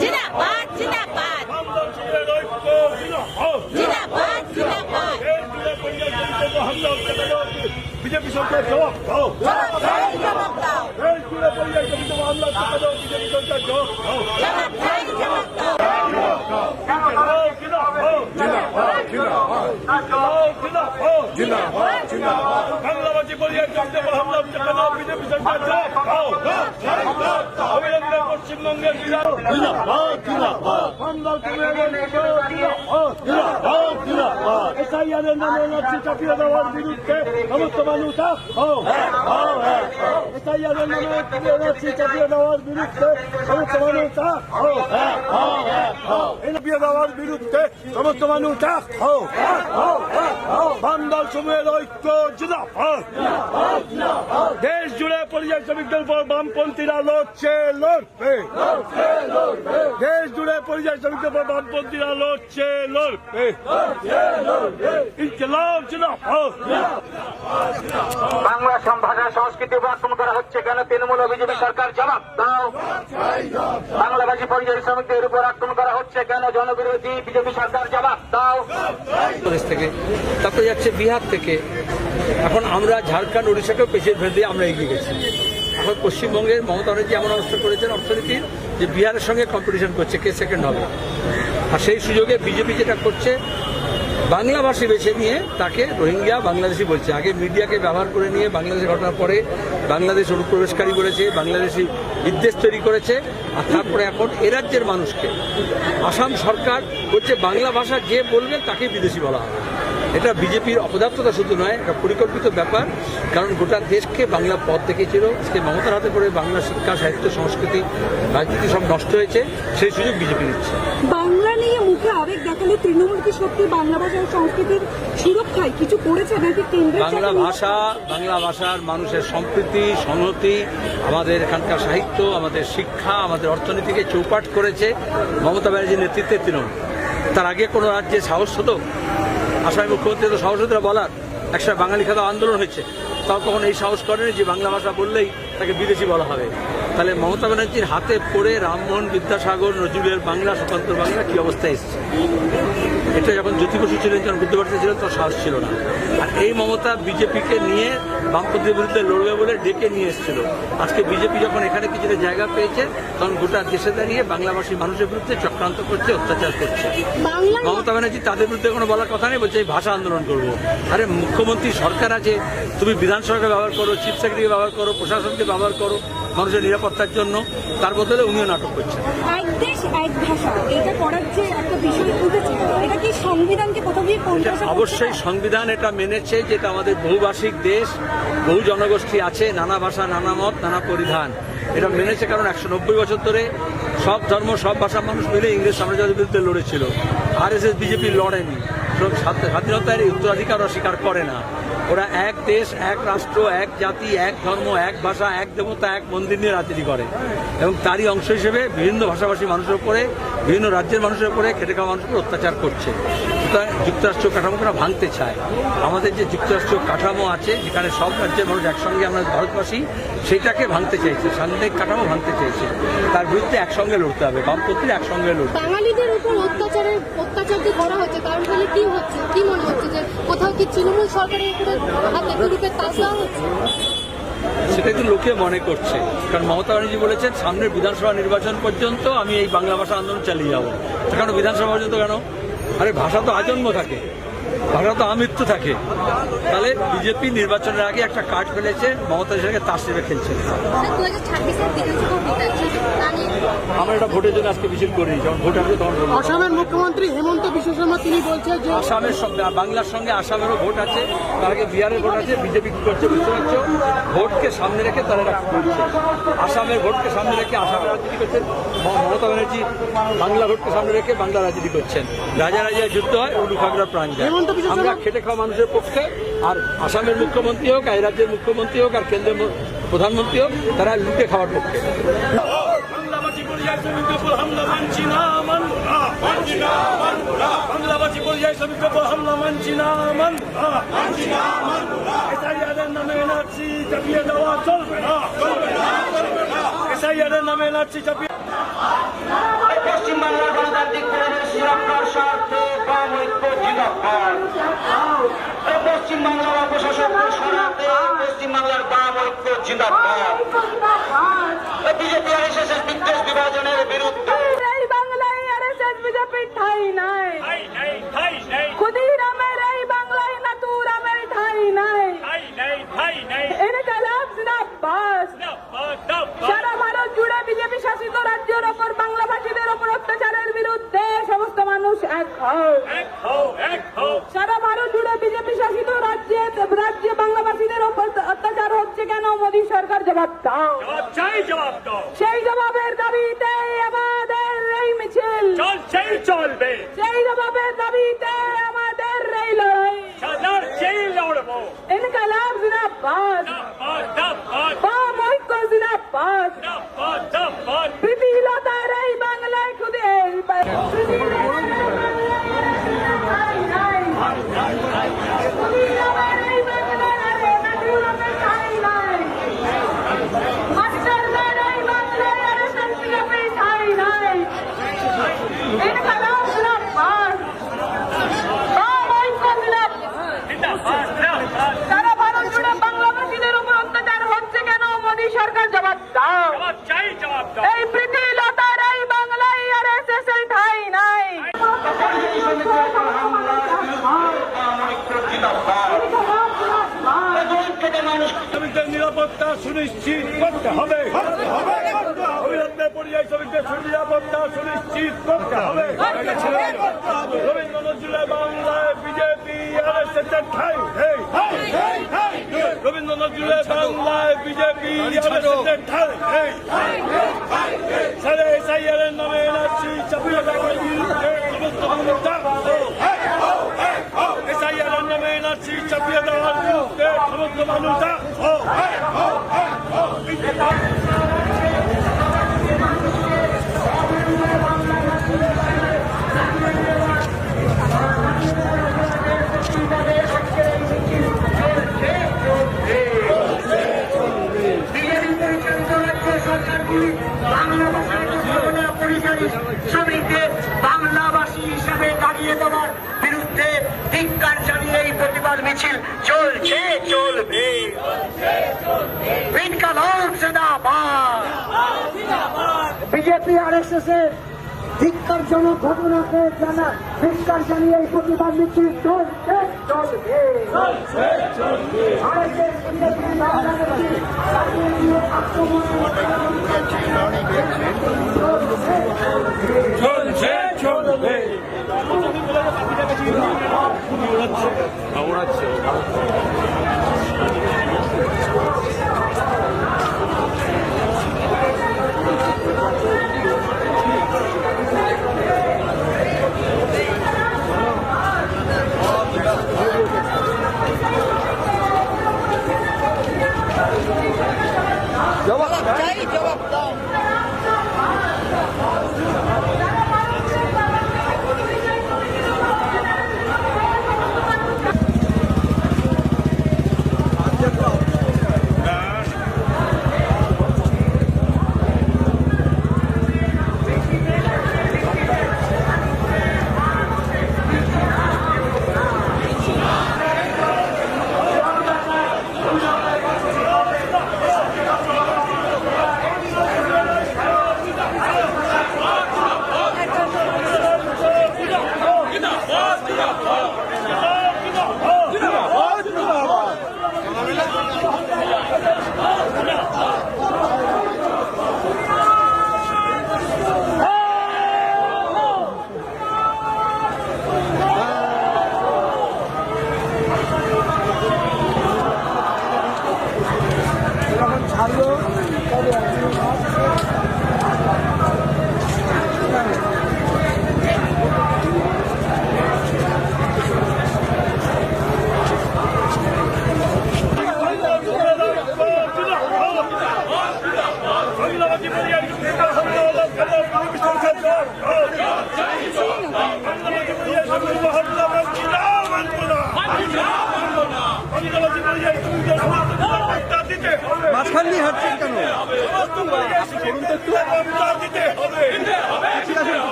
জিন্দাবাদ জিন্দাবাদ। জিন্দাবাদ জিন্দাবাদ। বিজেপি সরকার জবাব দাও। জবাব দাও জবাব দাও। বাংলাবাসী পরিযায়ী হামলা চালানো বিজেপি সরকার অবিলম্বে পশ্চিমবঙ্গের এসআইআরের নামে নথি চাপিয়ে দেওয়ার বিরুদ্ধে সমস্ত মানুষ এসআইআরের নামে নথি চাপিয়ে দেওয়ার বিরুদ্ধে সমস্ত মানুষ এক হও এই চাপিয়ে দেওয়ার বিরুদ্ধে সমস্ত মানুষ এক হও। বান্দাল সময়ের ঐক্য জিন্দাবাদ। দেশ জুড়ে পরিযায়ী শ্রমিকদের উপর বামপন্থীরা লড়ছে, লড়বে। দেশ জুড়ে পরিযায়ী শ্রমিকদের উপর বামপন্থীরা লড়ছে, লড়বে। ইনকলাব জিন্দাবাদ। বাংলা ভাষা সংস্কৃতি আক্রমণ করা হচ্ছে কেন? তৃণমূল বিজেপি সরকার জবাব দাও। বাংলাভাষী পরিযায়ী শ্রমিকদের উপর আক্রমণ করা হচ্ছে কেন? জনবিরোধী বিজেপি সরকার জবাব দাও। থেকে। তারপরে যাচ্ছে বিহার থেকে। এখন আমরা ঝাড়খণ্ড, উড়িষ্যাকেও পেছিয়ে ফেলে আমরা এগিয়ে গেছি। এখন পশ্চিমবঙ্গের মমতা ব্যানার্জি এমন অবস্থা করেছেন অর্থনীতির যে বিহারের সঙ্গে কম্পিটিশন করছে, কে সেকেন্ড হবে? আর সেই সুযোগে বিজেপি যেটা করছে বাংলাভাষী বেছে নিয়ে তাকে রোহিঙ্গা বাংলাদেশি বলছে। আগে মিডিয়াকে ব্যবহার করে নিয়ে বাংলাদেশের ঘটনার পরে বাংলাদেশ অনুপ্রবেশকারী করেছে বাংলাদেশি বিদ্বেষ তৈরি করেছে, আর তারপরে এখন এ রাজ্যের মানুষকে। আসাম সরকার বলছে, বাংলা ভাষা যে বলবে তাকে বিদেশি বলা হবে। এটা বিজেপির অপদার্থতা শুধু নয় একটা পরিকল্পিত ব্যাপার কারণ গোটা দেশকে বাংলা পথ দেখেছিল আজকে মমতার হাতে করে বাংলা শিক্ষা সাহিত্য সংস্কৃতি রাজনীতি সব নষ্ট হয়েছে সেই সুযোগ বিজেপি নিচ্ছে। বাংলা নিয়ে মুখে আবেগ দেখালে তৃণমূল কি সত্যি বাংলা ভাষা সংস্কৃতির সুরক্ষায় কিছু করেছে নাকি কেন্দ্রের বাংলা ভাষা বাংলা ভাষার মানুষের সম্প্রীতি সংহতি আমাদের এখানকার সাহিত্য আমাদের শিক্ষা আমাদের অর্থনীতিকে চৌপাট করেছে মমতা ব্যানার্জির নেতৃত্বে তৃণমূল। তার আগে কোনো রাজ্যে সাহস হতো? আসামি মুখ্যমন্ত্রী তো সাহস হতে বলার। একসময় বাঙালি খাতা আন্দোলন হয়েছে। তাও তখন এই সাহস করেনি যে বাংলা ভাষা বললেই তাকে বিদেশি বলা হবে। তাহলে মমতা ব্যানার্জির হাতে পড়ে রামমোহন বিদ্যাসাগর, নজরুলের বাংলা, স্বতন্ত্র বাংলা কি অবস্থায় এসেছে? এটা যখন জ্যোতি বসু ছিলেন যখন বুদ্ধবাড়িতে ছিলেন তখন সাহস ছিল না। আর এই মমতা বিজেপিকে নিয়ে বামপন্থীর বিরুদ্ধে লড়বে বলে ডেকে নিয়ে এসেছিল। আজকে বিজেপি যখন এখানে কিছুটা জায়গা পেয়েছে তখন গোটা দেশে দাঁড়িয়ে বাংলাভাষী মানুষের বিরুদ্ধে চক্রান্ত করছে অত্যাচার করছে। মমতা ব্যানার্জি তাদের বিরুদ্ধে কোনো বলার কথা নেই বলছে এই ভাষা আন্দোলন করব। আরে মুখ্যমন্ত্রী সরকার আছে তুমি বিধানসভাকে ব্যবহার করো চিফ সেক্রেটারিকে ব্যবহার করো প্রশাসনকে ব্যবহার করো। মানুষের নিরাপত্তার জন্য তার বদলে উনিও নাটক করছেন। এক দেশ এক ভাষা এটা করার যে একটা বিষয় উঠেছে এটা কি সংবিধানকে কোথাও গিয়ে এটা কোণঠাসা করতে অবশ্যই সংবিধান এটা মেনেছে যেটা আমাদের বহুভাষিক দেশ বহু জনগোষ্ঠী আছে নানা ভাষা নানা মত নানা পরিধান। এটা মেনেছে কারণ একশো নব্বই বছর ধরে সব ধর্ম সব ভাষার মানুষ মিলে ইংরেজ সাম্রাজ্যের বিরুদ্ধে লড়েছিল। আর এস এস বিজেপি লড়েনি। সব স্বাধ- স্বাধীনতার উত্তরাধিকার অস্বীকার করে না। ওরা এক দেশ, এক রাষ্ট্র, এক জাতি, এক ধর্ম, এক ভাষা, এক দেবতা, এক মন্দির নিয়ে রাজনীতি করে। এবং তারই অংশ হিসেবে বিভিন্ন ভাষাভাষী মানুষের উপরে, বিভিন্ন রাজ্যের মানুষের উপরে, খেটে খাওয়া মানুষের উপরে অত্যাচার করছে। যুক্তরাষ্ট্র কাঠামোকে ওরা ভাঙতে চায়। আমাদের যে যুক্তরাষ্ট্র কাঠামো আছে যেখানে সব রাজ্যের মানুষ একসঙ্গে আমরা ভারতবাসী সেটাকে ভাঙতে চাইছে। সাংবিধানিক কাঠামো ভাঙতে চাইছে। তার বিরুদ্ধে একসঙ্গে লড়তে হবে বামপন্থীরা একসঙ্গে লড়বে। বাঙালিদের উপর অত্যাচারের অত্যাচার যে করা হচ্ছে। তার ফলে কি হচ্ছে? কি মনে হচ্ছে যে কোথাও কি তৃণমূল সরকারের উপরে হাতে দেওয়া হচ্ছে? সেটা কিন্তু লোকে মনে করছে। কারণ মমতা ব্যানার্জি বলেছেন সামনের বিধানসভা নির্বাচন পর্যন্ত আমি এই বাংলা ভাষা আন্দোলন চালিয়ে যাব। কেন? বিধানসভা পর্যন্ত কেন? আরে ভাষা তো আজন্ম থাকে। ভাষা তো আমৃত্যু থাকে। তাহলে বিজেপি নির্বাচনের আগে একটা কার্ড ফেলেছে মমতা সঙ্গে তার সেবে খেলছে। আমরা এটা ভোটের জন্য আজকে মিছিল করি যখন ভোট আসবে তখন আসামের মুখ্যমন্ত্রী হেমন্ত বিশ্ব শর্মা তিনি বলছেন যে আসামের সঙ্গে বাংলার সঙ্গে আসামেরও ভোট আছে তার আগে বিহারের ভোট আছে বিজেপি কি করছে বুঝতে পারছ? ভোটকে সামনে রেখে তারা এটা করছে। আসামের ভোটকে সামনে রেখে আসামের রাজনীতি করছেন মমতা ব্যানার্জি বাংলা ভোটকে সামনে রেখে বাংলা রাজনীতি করছেন। রাজা রাজায় যুদ্ধ হয় উলু খাগড়া প্রাণ যায়। আমরা খেটে খাওয়া মানুষের পক্ষে আর আসামের মুখ্যমন্ত্রী হোক এই রাজ্যের মুখ্যমন্ত্রী হোক আর কেন্দ্রের প্রধানমন্ত্রী হোক তারা লুটে খাওয়ার পক্ষে। বাংলাবাসী পরিযায়ী হামলা মানছি না মানছি না নামে এনআরসি চাপিয়ে দেওয়া চলবে না চলবে না চলবে নামে চাপিয়ে পশ্চিমবাংলার গণতান্ত্রিক পরিবেশ সুরক্ষার স্বার্থে বাম ঐক্য জিন্দাবাদ পশ্চিমবাংলার অপশাসককে সরাতে পশ্চিমবাংলার বাম ঐক্য জিন্দাবাদ বিজেপি আর এস বিদ্বেষ বিভাজনের বিরুদ্ধে এই বাংলায় আরএসএস বিজেপি ঠাই নাই। ক্ষুদিরামের এই বাংলায় নাতুরামের ঠাই নাই। ইনকালাব জিন্দাবাদ সারা ভারত জুড়ে বিজেপি শাসিত রাজ্যের ওপর বাংলাভাষীদের ওপর অত্যাচারের বিরুদ্ধে সমস্ত মানুষ এক হও। সারা ভারত জুড়ে বিজেপি শাসিত রাজ্যে রাজ্যে বাংলাভাষীদের ওপর অত্যাচার হচ্ছে কেন? মোদী সরকার জবাব দাও। সেই জবাবের দাবিতে আমাদের এই মিছিল। চলবে সেই জবাবের দাবিতে আমাদের এই লড়াই। সেই লড়বো। ইনকালাব জিন্দাবাদ। দাবাদ দাবাদ বাম ঐক্য জিন্দাবাদ। দাবাদ দাবাদ প্রীতিলতার এই বাংলায় খুদে এই বা- মাস্টারদের এই বাংলায় আরএসএস বিজেপি ঠাঁই নাই। ইনকালাব জিন্দাবাদ। বাম ঐক্য জিন্দাবাদ। দাবাদ সারা ভারত জুড়ে বাংলাভাষীদের উপর অত্যাচার হচ্ছে কেন মোদী সরকার জবাব দাও জবাব চাই জবাব দাও এই প্রীতিলতার এই বাংলায় আর এস এস এর ঠাই নাই শ্রমিকদের নিরাপত্তা সুনিশ্চিত করতে হবে অবিলম্বে পরিযায়ী শ্রমিকদের নিরাপত্তা সুনিশ্চিত করতে হবে রবীন্দ্র নজরুলের বাংলায় বিজেপি আর এস এস এর ঠাই নেই রবীন্দ্র নজরুলের বাংলায় বিজেপি সাড়ে এর নামে এনআরসি চাপিয়ে এর নামে এনআরসি চাপিয়ে দেওয়ার সমস্ত মানুষ ধিক্কার জানিয়ে এই প্রতিবাদ মিছিল চলছে চলবে। জিন্দাবাদ। বিজেপি আর এস এস এর ধিক্কারজনক ঘটনাকে জানা ধিক্কার জানিয়ে এই প্রতিবাদ মিছিল চলছে চলবে। ভারতের বিজেপি বাংলাদেশি 아, 오라치요.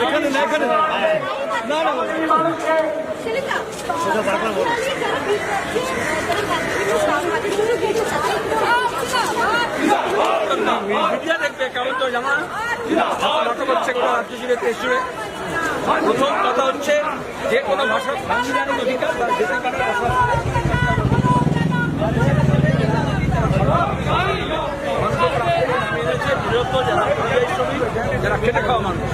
এখানে না এখানে না না না। সেটা বারবার বলো মিডিয়া দেখবে কেমন তো জানা নাটক হচ্ছে গোটা রাজ্য জুড়ে দেশ জুড়ে প্রথম কথা হচ্ছে যে কোনো ভাষার সাংবিধানিক অধিকার বা খেটে খাওয়া মানুষ।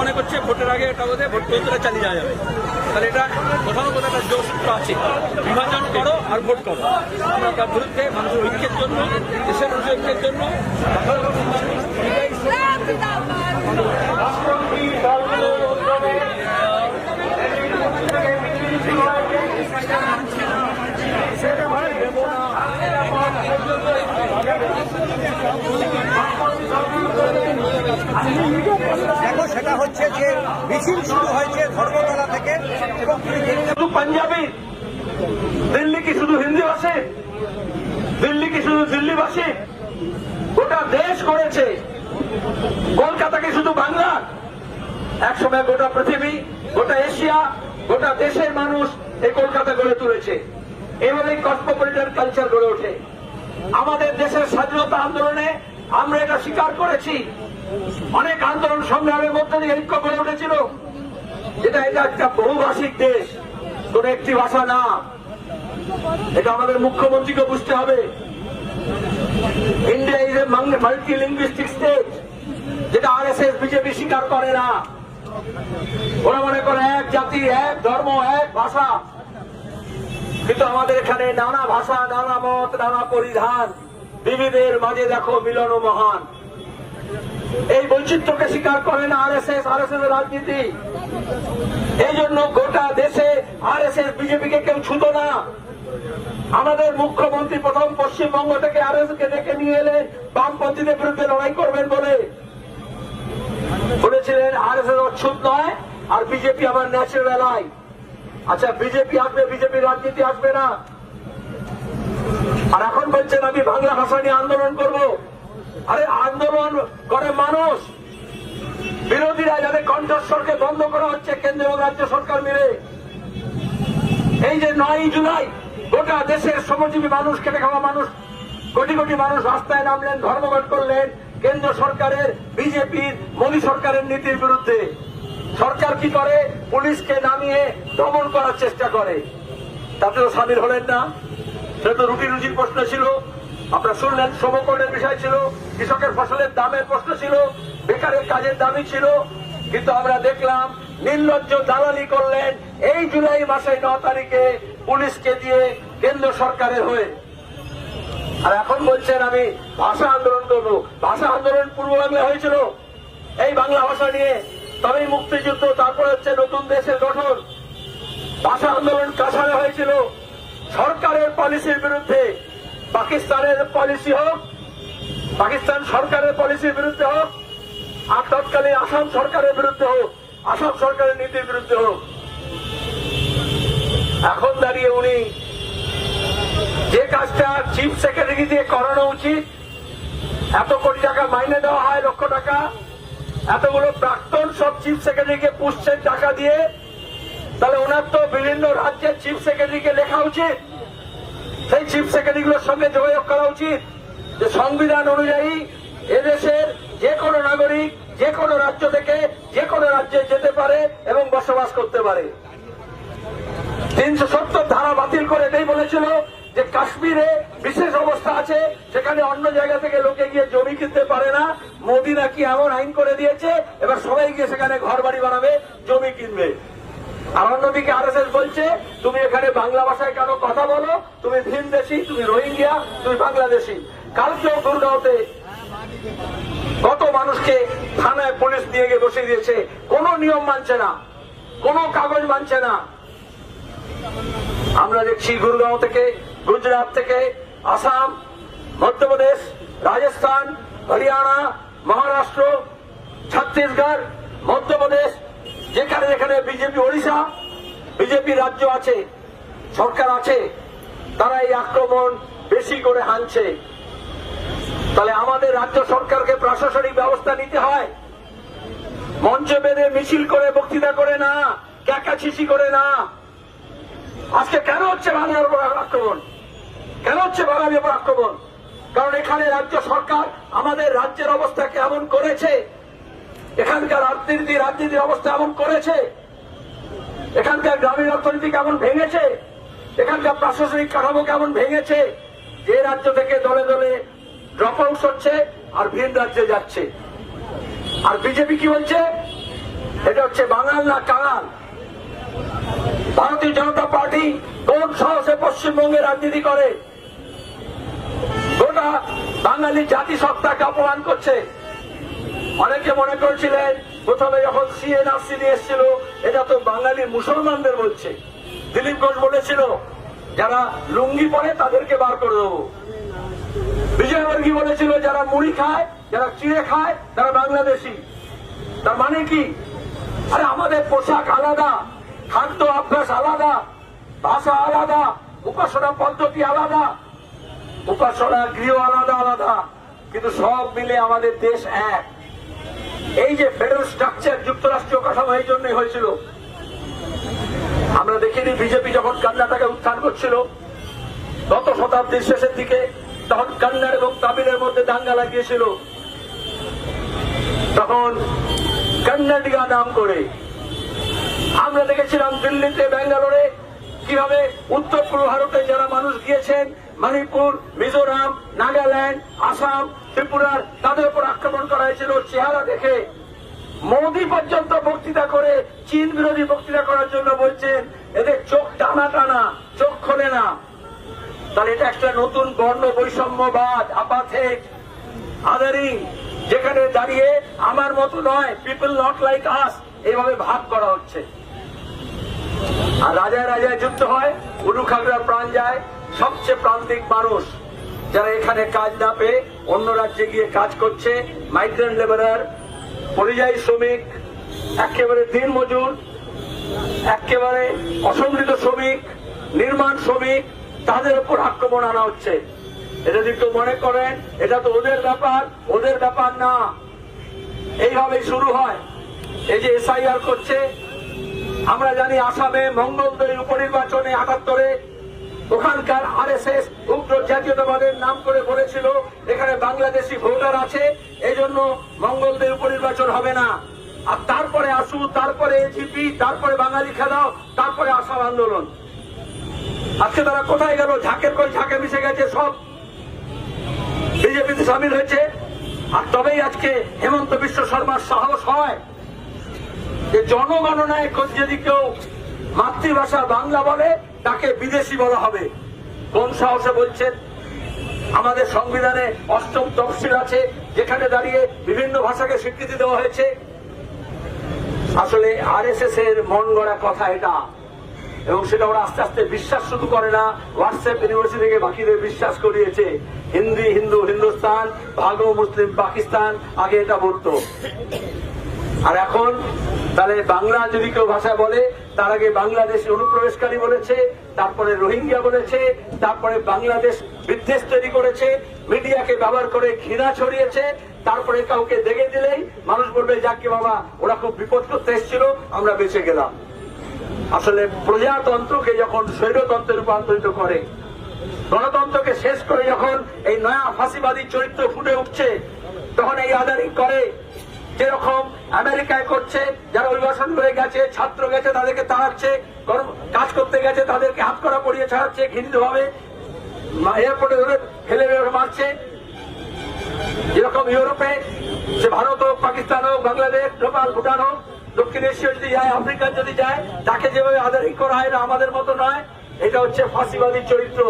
মনে করছে ভোটের আগে এটা বোধহয় ভোট পর্যন্ত চালিয়ে যাওয়া যাবে। তাহলে এটা কোথাও কোথাও একটা যোগসূত্র আছে। বিভাজন করো আর ভোট করো। আমরা তার বিরুদ্ধে মানুষের ঐক্যের জন্য, দেশের ঐক্যের জন্য দেখো, সেটা হচ্ছে যে মিছিল শুরু হয়েছে ধর্মতলা থেকে এবং শুধু পাঞ্জাবি। দিল্লি কি শুধু হিন্দি ভাষী দিল্লি কি শুধু দিল্লি ভাষী গোটা দেশ করেছে। কলকাতা কি শুধু বাংলা? একসময় গোটা পৃথিবী, গোটা এশিয়া, গোটা দেশের মানুষ এই কলকাতা গড়ে তুলেছে। এভাবেই কসমোপলিটন কালচার গড়ে ওঠে। আমাদের দেশের স্বাধীনতা আন্দোলনে আমরা এটা স্বীকার করেছি। অনেক আন্দোলন সংগ্রামের মধ্যে দিয়ে ঐক্য গড়ে উঠেছিল। যেটা এটা একটা বহুভাষিক দেশ, কোন একটি ভাষা না। এটা আমাদের মুখ্যমন্ত্রীকে বুঝতে হবে। India is a multi linguistic state যেটা আর এস এস বিজেপি স্বীকার করে না। ওরা মনে করে এক জাতি, এক ধর্ম, এক ভাষা। কিন্তু আমাদের এখানে নানা ভাষা, নানা মত, নানা পরিধান। বিবিধের মাঝে দেখো মিলন মহান। এই বৈচিত্র্যকে স্বীকার করে না R S S R S S রাজনীতি। এই জন্য গোটা দেশে আর এস এস বিজেপিকে কেউ ছুত না। আমাদের মুখ্যমন্ত্রী প্রথম পশ্চিমবঙ্গ থেকে আর এস কে ডেকে নিয়ে এলেন বামপন্থীদের বিরুদ্ধে লড়াই করবেন বলে। বলেছিলেন আর এস এস অচ্ছুত নয় আর বিজেপি আমার ন্যাচারাল এলাই আচ্ছা বিজেপি আসবে বিজেপি রাজনীতি আসবে না। আর এখন বলছেন, আমি বাংলা ভাষা নিয়ে আন্দোলন করব। আরে, আন্দোলন করে মানুষ। বিরোধীরা যাদের কণ্ঠস্বরকে বন্ধ করা হচ্ছে কেন্দ্র এবং রাজ্য সরকার মিলে। এই যে নয় জুলাই, গোটা দেশের শ্রমজীবী মানুষ, খেটে খাওয়া মানুষ, কোটি কোটি মানুষ রাস্তায় নামলেন, ধর্মঘট করলেন, কেন্দ্র সরকারের, বিজেপির, মোদী সরকারের নীতির বিরুদ্ধে। সরকার কি করে? পুলিশকে নামিয়ে দমন করার চেষ্টা করে। তাতে তো সামিল হলেন না। সে তো রুটি রুজির প্রশ্ন ছিল। আপনারা শুনলেন শ্রমকরণের বিষয় ছিল। কৃষকের ফসলের দামের প্রশ্ন ছিল। বেকারের কাজের দামই ছিল। কিন্তু আমরা দেখলাম, নির্লজ্জ দালালি করলেন এই জুলাই মাসের ন তারিখে পুলিশকে দিয়ে কেন্দ্র সরকারের হয়ে। আর এখন বলছেন আমি, ভাষা আন্দোলন করব। ভাষা আন্দোলন পূর্ব বাংলায় হয়েছিল। এই বাংলা ভাষা নিয়ে তবেই মুক্তিযুদ্ধ, তারপরে হচ্ছে নতুন দেশের গঠন। ভাষা আন্দোলন কাছাড়ে হয়েছিল। সরকারের পলিসির বিরুদ্ধে, পাকিস্তানের পলিসি হোক, পাকিস্তান সরকারের পলিসির বিরুদ্ধে হোক, আর তৎকালীন আসাম সরকারের বিরুদ্ধে হোক, আসাম সরকারের নীতির বিরুদ্ধে হোক। এখন দাঁড়িয়ে উনি যে কাজটা চিফ সেক্রেটারি দিয়ে করানো উচিত, এত কোটি টাকা মাইনে দেওয়া হয়, লক্ষ টাকা। এতগুলো প্রাক্তন সব চিফ সেক্রেটারিকে পুষছেন টাকা দিয়ে। তাহলে ওনার তো বিভিন্ন রাজ্যের চিফ সেক্রেটারিকে লেখা উচিত। সেই চিফ সেক্রেটারিগুলোর সঙ্গে যোগাযোগ করা উচিত যে সংবিধান অনুযায়ী এদেশের যে কোনো নাগরিক, যে কোনো রাজ্য থেকে যে কোনো রাজ্যে যেতে পারে এবং বসবাস করতে পারে। তিনশো সত্তর ধারা বাতিল করে এটাই বলেছিল যে কাশ্মীরে বিশেষ অবস্থা আছে, সেখানে অন্য জায়গা থেকে লোকে গিয়ে জমি কিনতে পারে না। মোদি নাকি এমন আইন করে দিয়েছে, এবার সবাই গিয়ে সেখানে ঘর বাড়ি বানাবে, জমি কিনবে। আর অন্যদিকে আর বলছে, তুমি এখানে বাংলা ভাষায় কেন কথা বলো? তুমি ভিন দেশি, তুমি রোহিঙ্গিয়া তুমি বাংলাদেশি। কালকেও গুরগাঁওতে কত মানুষকে থানায় পুলিশ নিয়ে গিয়ে বসিয়ে দিয়েছে। কোনো নিয়ম মানছে না, কোনো কাগজ মানছে না। আমরা দেখছি গুরগাঁও থেকে গুজরাট থেকে আসাম, মধ্যপ্রদেশ, রাজস্থান, হরিয়ানা, মহারাষ্ট্র, ছত্তিশগড়, মধ্যপ্রদেশ, যেখানে যেখানে বিজেপি ওড়িশা, বিজেপি রাজ্য আছে, সরকার আছে, তারা এই আক্রমণ বেশি করে হানছে। তাহলে আমাদের রাজ্য সরকারকে প্রশাসনিক ব্যবস্থা নিতে হয়। মঞ্চ বেঁধে মিছিল করে বক্তৃতা করে না, ক্যাকাছিসি করে না। আজকে কেন হচ্ছে বাংলার উপর আক্রমণ? কেন হচ্ছে বাঙালির উপর আক্রমণ কারণ এখানে রাজ্য সরকার আমাদের রাজ্যের অবস্থা কেমন করেছে, এখানকার রাজনীতি, রাজনীতির অবস্থা এমন করেছে, এখানকার গ্রামীণ অর্থনীতি কেমন ভেঙেছে, এখানকার প্রশাসনিক কাঠামো কেমন ভেঙেছে, যে রাজ্য থেকে দলে দলে ড্রপ আউট হচ্ছে আর ভিন রাজ্যে যাচ্ছে। আর বিজেপি কি বলছে? এটা হচ্ছে বাঙাল না কাঙাল? ভারতীয় জনতা পার্টি কোন সাহসে পশ্চিমবঙ্গে রাজনীতি করে? গোটা বাঙালি জাতিসত্তাকে অপমান করছে। অনেকে মনে করেছিলেন, প্রথমে যখন সিএনআরসি নিয়ে এসেছিল, এটা তো বাঙালি মুসলমানদের বলছে। দিলীপ ঘোষ বলেছিল, যারা লুঙ্গি পরে তাদেরকে বার করে দেবো। বিজয়বর্গী বলেছিল, যারা মুড়ি খায়, যারা চিড়ে খায়, তারা বাংলাদেশি। তার মানে কি? আরে আমাদের পোশাক আলাদা, খাদ্য অভ্যাস আলাদা, ভাষা আলাদা, উপাসনা পদ্ধতি আলাদা উপাসনা গৃহ আলাদা আলাদা, কিন্তু সব মিলে আমাদের দেশ এক। এই যে ফেডারেল স্ট্রাকচার যুক্তরাষ্ট্রীয় কাঠামো এই জন্যই হয়েছিল। আমরা দেখিনি বিজেপি যখন কর্ণাটকে উত্থান করছিল, গত শতাব্দীর শেষের দিকে, তখন কন্নড় এবং তামিলের মধ্যে দাঙ্গা লাগিয়েছিল। তখন কন্নডিগা নাম করে। আমরা দেখেছিলাম দিল্লিতে, ব্যাঙ্গালোরে কীভাবে উত্তর পূর্ব ভারতে যারা মানুষ গিয়েছেন মণিপুর মিজোরাম, নাগাল্যান্ড, আসাম, ত্রিপুরার তাদের উপর আক্রমণ করা হয়েছিল চেহারা দেখে। মোদি পর্যন্ত বক্তৃতা করে, চীন বিরোধী বক্তৃতা করার জন্য বলছেন, এদের চোখ টানা টানা, চোখ খোলে না। তাহলে এটা একটা নতুন বর্ণ বৈষম্যবাদ আপাথেট আদারিং, যেখানে দাঁড়িয়ে আমার মতো নয় পিপল নট লাইক আস এইভাবে ভাগ করা হচ্ছে। আর রাজায় রাজায় যুদ্ধ হয় উলু প্রাণ যায় সবচেয়ে প্রান্তিক মানুষ যারা এখানে কাজ না পেয়ে অন্য রাজ্যে গিয়ে কাজ করছে মাইগ্রেন্ট লেবারার পরিযায়ী শ্রমিক, একেবারে দিন মজুর একেবারে অসংগঠিত শ্রমিক, নির্মাণ শ্রমিক, তাদের উপর আক্রমণ আনা হচ্ছে। এটা যদি কেউ মনে করেন, এটা তো ওদের ব্যাপার ওদের ব্যাপার না। এইভাবেই শুরু হয়। এই যে এসআইআর করছে, আমরা জানি আসামে মঙ্গলদৈ উপনির্বাচনে আটাত্তরে ওখানকার আর এস এস উগ্র জাতীয়তাবাদের নাম করে বলেছিল, এখানে বাংলাদেশি ভোটার আছে এই জন্য মঙ্গলদৈ উপনির্বাচন হবে না। আর তারপরে আসু তারপরে এজিপি তারপরে বাঙালি খেলাও তারপরে আসাম আন্দোলন। আজকে তারা কোথায় গেল? ঝাঁকের করে ঝাঁকে মিশে গেছে সব। বিজেপিতে সামিল হয়েছে। আর তবেই আজকে হেমন্ত বিশ্ব শর্মার সাহস হয়। যে জনগণনায় যদি কেউ মাতৃভাষা বাংলা বলে তাকে বিদেশি বলা হবে। কোন সাহসে বলছেন? আমাদের সংবিধানে অষ্টম তফসিল আছে, যেখানে দাঁড়িয়ে বিভিন্ন ভাষাকে স্বীকৃতি দেওয়া হয়েছে। আসলে আরএসএস এর মন গড়া কথা এটা। এবং সেটা ওরা আস্তে আস্তে বিশ্বাস শুধু করে না হোয়াটসঅ্যাপ ইউনিভার্সিটি থেকে বাকিদের বিশ্বাস করিয়েছে। হিন্দি, হিন্দু, হিন্দুস্তান, ভাগো মুসলিম, পাকিস্তান, আগে এটা বলতো। আর এখন তাহলে বাংলা যদি কেউ ভাষা বলে তার আগে বাংলাদেশি অনুপ্রবেশকারী বলেছে, তারপরে রোহিঙ্গা বলেছে, তারপরে বাংলাদেশ বিদ্বেষ তৈরি করেছে, মিডিয়াকে ব্যবহার করে ঘৃণা ছড়িয়েছে, তারপরে কাউকে দেখে দিলেই মানুষ বলবে, যাকে বাবা, ওরা খুব বিপদ করতে এসেছিল, আমরা বেঁচে গেলাম। আসলে প্রজাতন্ত্রকে যখন স্বৈরতন্ত্রে রূপান্তরিত করে, গণতন্ত্রকে শেষ করে যখন এই নয়া ফাঁসিবাদী চরিত্র ফুটে উঠছে, তখন এই আদারিং করে যেরকম আমেরিকায় করছে, যারা অভিবাসন হয়ে গেছে, ছাত্র গেছে, তাদেরকে তাড়াচ্ছে কাজ করতে গেছে, তাদেরকে হাত করা পড়িয়ে ছাড়াচ্ছে ঘৃণিত ভাবে এয়ারপোর্টে ধরে ফেলে মারছে। যেরকম ইউরোপে, সে ভারত হোক, পাকিস্তান হোক, বাংলাদেশ নেপাল ভুটান হোক, দক্ষিণ এশিয়া যদি যায়, আফ্রিকা যদি যায়, তাকে যেভাবে আদারিং করা হয় না আমাদের মতো নয়। এটা হচ্ছে ফাঁসিবাদী চরিত্র।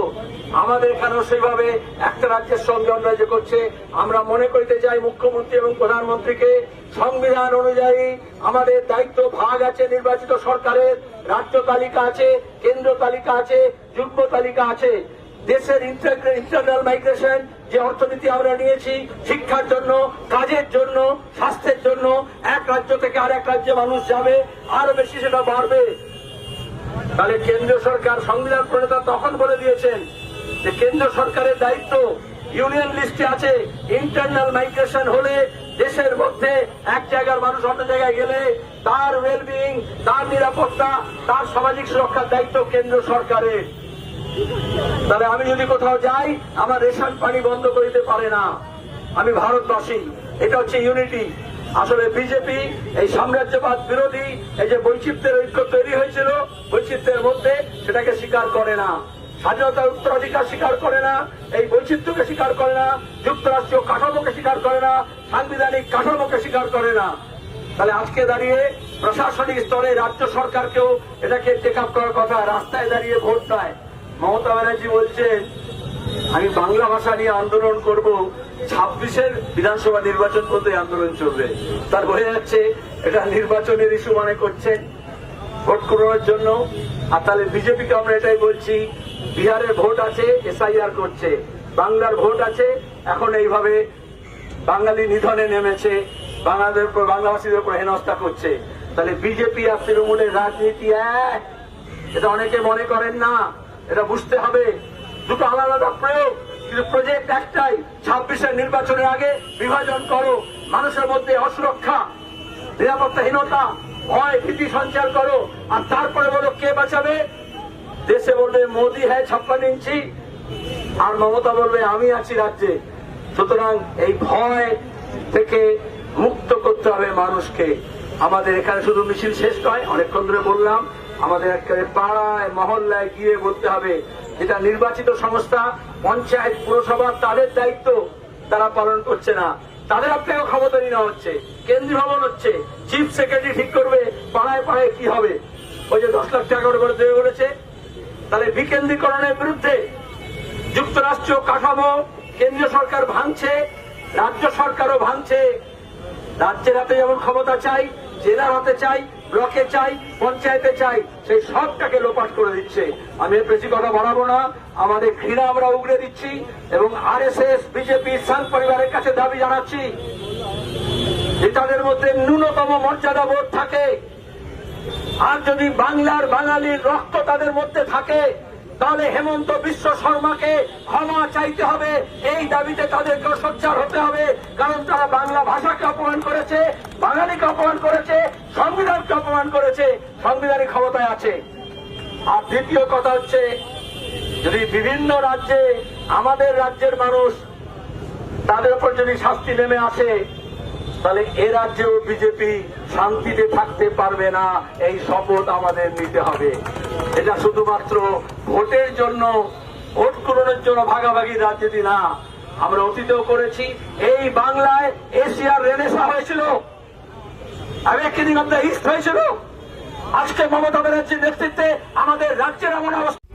আমাদের এখানেও সেইভাবে একটা রাজ্যের সঙ্গে অন্যায় করছে, আমরা মনে করিতে চাই মুখ্যমন্ত্রী এবং প্রধানমন্ত্রীকে, সংবিধান অনুযায়ী আমাদের দায়িত্ব ভাগ আছে নির্বাচিত সরকারের, রাজ্য তালিকা আছে, কেন্দ্র তালিকা আছে, যুগ্ম তালিকা আছে। দেশের ইন্টারনাল মাইগ্রেশন যে অর্থনীতি আমরা নিয়েছি, শিক্ষার জন্য, কাজের জন্য, স্বাস্থ্যের জন্য, এক রাজ্য থেকে আরেক রাজ্যে মানুষ যাবে, আরও বেশি সেটা বাড়বে। তাহলে কেন্দ্রীয় সরকার সংবিধান প্রণেতা তখন বলে দিয়েছেন যে কেন্দ্র সরকারের দায়িত্ব ইউনিয়ন লিস্টে আছে। ইন্টারনাল মাইগ্রেশন হলে দেশের মধ্যে এক জায়গার মানুষ অন্য জায়গায় গেলে তার ওয়েলবিং তার নিরাপত্তা, তার সামাজিক সুরক্ষার দায়িত্ব কেন্দ্র সরকারের। তাহলে আমি যদি কোথাও যাই, আমার রেশন পানি বন্ধ করিতে পারে না। আমি ভারতবাসী, এটা হচ্ছে ইউনিটি। আসলে বিজেপি এই সাম্রাজ্যবাদ বিরোধী, এই যে বৈচিত্র্যের ঐক্য তৈরি হয়েছিল, বৈচিত্র্যের মধ্যে সেটাকে স্বীকার করে না। স্বাধীনতার উত্তরাধিকার স্বীকার করে না, এই বৈচিত্র্যকে স্বীকার করে না, যুক্তরাষ্ট্রীয় কাঠামোকে স্বীকার করে না, সাংবিধানিক কাঠামোকে স্বীকার করে না। তাহলে আজকে দাঁড়িয়ে প্রশাসনিক স্তরে রাজ্য সরকারকেও এটাকে টেক আপ করার কথা, রাস্তায় দাঁড়িয়ে ভোট দেয় মমতা ব্যানার্জি বলছেন, আমি বাংলা ভাষা নিয়ে আন্দোলন করব ছাব্বিশের বিধানসভা নির্বাচন এই আন্দোলন চলবে। তার বোঝা যাচ্ছে এটা নির্বাচনের ইস্যু মনে করছেন ভোট করানোর জন্য। আর তাহলে বিজেপিকে আমরা এটাই বলছি বিহারের ভোট আছে, এসআইআর করছে। বাংলার ভোট আছে, এখন এইভাবে বাঙালি নিধনে নেমেছে, বাংলাদের উপর উপর হেনস্থা করছে। তাহলে বিজেপি আর তৃণমূলের রাজনীতি এক। এটা অনেকে মনে করেন না, এটা বুঝতে হবে। দুটো আলাদা আলাদা প্রয়োগ। প্রজেক্ট একটাই, ছাব্বিশের নির্বাচনের আগে বিভাজন করো, মানুষের মধ্যে অসুরক্ষা, নিরাপত্তাহীনতা, ভয়, ভীতি সঞ্চার করো, আর তারপরে বলো কে বাঁচাবে? দেশে বলবে, মোদি হ্যাঁ ছাপ্পান্ন ইঞ্চি। আর মমতা বলবে, আমি আছি রাজ্যে। সুতরাং এই ভয় থেকে মুক্ত করতে হবে মানুষকে। আমাদের এখানে শুধু মিছিল শেষ নয়, অনেকক্ষণ ধরে বললাম, আমাদের একেবারে পাড়ায়, মহল্লায় গিয়ে বলতে হবে, যেটা নির্বাচিত সংস্থা পঞ্চায়েত পুরসভা তাদের দায়িত্ব তারা পালন করছে না। তাদের আপনাকে ক্ষমতা নেওয়া হচ্ছে কেন্দ্রীয় ভবন হচ্ছে চিফ সেক্রেটারি ঠিক করবে, পাড়ায় পাড়ায় কি হবে? ওই যে দশ লাখ টাকা করে দেবে বলেছে। তাহলে বিকেন্দ্রীকরণের বিরুদ্ধে যুক্তরাষ্ট্র কাঠামো, কেন্দ্রীয় সরকার ভাঙছে, রাজ্য সরকারও ভাঙছে। রাজ্যের হাতে যেমন ক্ষমতা চাই, জেলার হাতে চাই, ব্লকে চাই, পঞ্চায়েতে চাই সেই সবটাকে লোপাট করে দিচ্ছে। আমি বেশি কথা বাড়াবো না। আমাদের ঘৃণা আমরা উগড়ে দিচ্ছি এবং R S S BJP Sangh পরিবারের কাছে দাবি জানাচ্ছি যে তাদের মধ্যে ন্যূনতম মর্যাদা বোধ থাকে। আর যদি বাংলার বাঙালির রক্ত তাদের মধ্যে থাকে তাহলে হেমন্ত বিশ্ব শর্মাকে ক্ষমা চাইতে হবে। এই দাবিতে তাদেরকে সোচ্চার হতে হবে, কারণ তারা বাংলা ভাষাকে অপমান করেছে, বাঙালিকে অপমান করেছে, সংবিধানকে অপমান করেছে, সংবিধানিক ক্ষমতায় আছে। আর দ্বিতীয় কথা হচ্ছে, যদি বিভিন্ন রাজ্যে আমাদের রাজ্যের মানুষ তাদের উপর যদি শাস্তি নেমে আসে তাহলে এ রাজ্যেও বিজেপি শান্তিতে থাকতে পারবে না, এই শপথ আমাদের নিতে হবে। এটা শুধুমাত্র ভোটের জন্য, ভোট পূরণের জন্য ভাগাভাগি রাজনীতি না, আমরা অতীতেও করেছি। এই বাংলায় এশিয়ার রেনেসা হয়েছিল। আমেরিকান অব দ্য ইস্ট হয়েছিল। আজকে মমতা ব্যানার্জির নেতৃত্বে আমাদের রাজ্যের এমন অবস্থা।